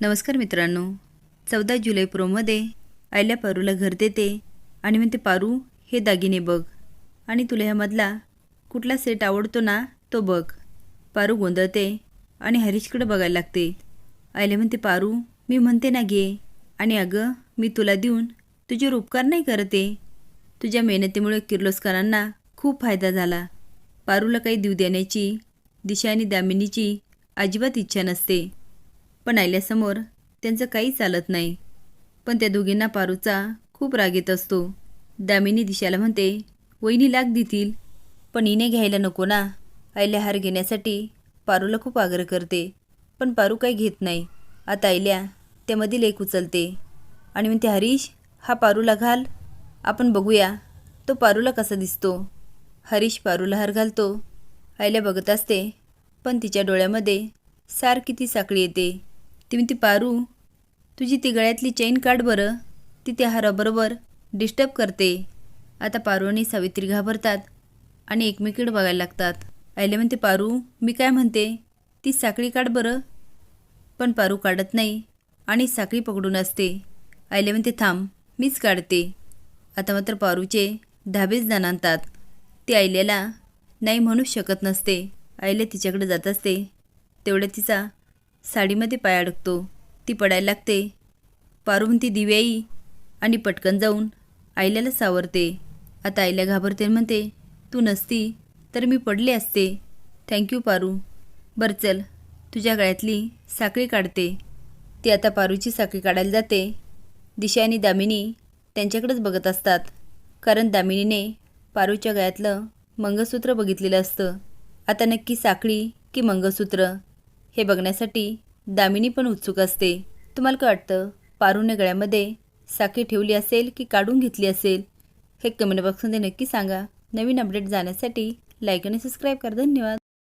नमस्कार मित्रांनो. चौदा जुलै प्रोमध्ये आयल्या पारूला घर देते आणि म्हणते पारू हे दागिने बघ. आणि तुला ह्यामधला कुठला सेट आवडतो ना तो बघ. पारू गोंधळते आणि हरीशकडे बघायला लागते. आयल्या म्हणते पारू मी म्हणते ना घे आणि अगं मी तुला देऊन तुझ्यावर उपकार नाही करते. तुझ्या मेहनतीमुळे किर्लोस्करांना खूप फायदा झाला. पारूला काही देऊ देण्याची दिशा आणि दामिनीची अजिबात इच्छा नसते. पण आयल्यासमोर त्यांचं काही चालत नाही. पण त्या दोघींना पारूचा खूप राग येत असतो. दामिनी दिशाला म्हणते वहिनी लाग देतील पण हिने घ्यायला नको ना. आयल्या हार घेण्यासाठी पारूला खूप आग्रह करते पण पारू काही घेत नाही. आता आयल्या त्यामधील एक उचलते आणि म्हणते हरीश हा पारूला घाल. आपण बघूया तो पारूला कसा दिसतो. हरीश पारूला हार घालतो. आयल्या बघत असते पण तिच्या डोळ्यामध्ये सारखी ती साखळी येते. ती म्हणती पारू. तुझी ती गळ्यातली चैन काढ बरं. ती त्या हाराबरोबर डिस्टर्ब करते. आता पारू आणि सावित्री घाबरतात आणि एकमेकीकडे बघायला लागतात. आयले म्हणते पारू मी काय म्हणते? ती साखळी काढ बरं. पण पारू काढत नाही आणि साखळी पकडून असते. आयले म्हणते थांब मीच काढते. आता मात्र पारूचे धाबेच जाणतात ती आयल्याला नाही म्हणूच शकत नसते. आयले तिच्याकडे जात असते. तेवढ्या तिचा साडीमध्ये पाय अडकतो. ती पडायला लागते. पारू म्हणती दिव्याई आणि पटकन जाऊन आईल्याला सावरते. आता आईला घाबरते म्हणते तू नसती तर मी पडले असते. Thank you Paru. बरं चल तुझ्या गळ्यातली साखळी काढते. ती आता पारूची साखळी काढायला जाते. दिशा आणि दामिनी त्यांच्याकडेच बघत असतात. कारण दामिनीने पारूच्या गळ्यातलं मंगळसूत्र बघितलेलं असतं. आता नक्की साखळी की मंगळसूत्र? हे बघण्यासाठी दामिनी पण उत्सुक असते. तुम्हाला काय वाटतं? पारूने गळ्यामध्ये साखी ठेवली असेल की काढून घेतली असेल? हे कमेंट बॉक्समध्ये नक्की सांगा. नवीन अपडेट जाण्यासाठी लाईक आणि सबस्क्राईब करा. धन्यवाद.